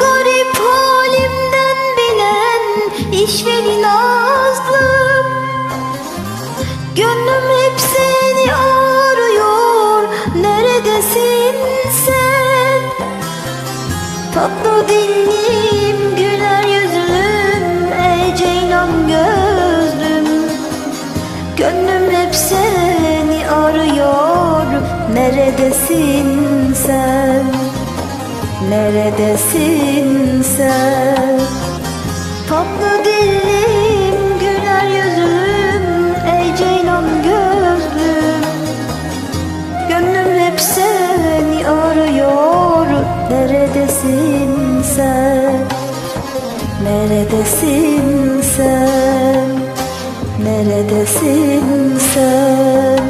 garip halimden bilen işlerin azlı Gönlüm hep seni arıyor neredesin sen? Tatlı dilim güler yüzlüm ey ceylan gözlüm. Gönlüm hep seni arıyor neredesin sen? Neredesin sen? Tatlı dilim güler yüzüm Ey ceylan gözlüm. Gönlüm hep seni arıyor. Neredesin sen? Neredesin sen? Neredesin sen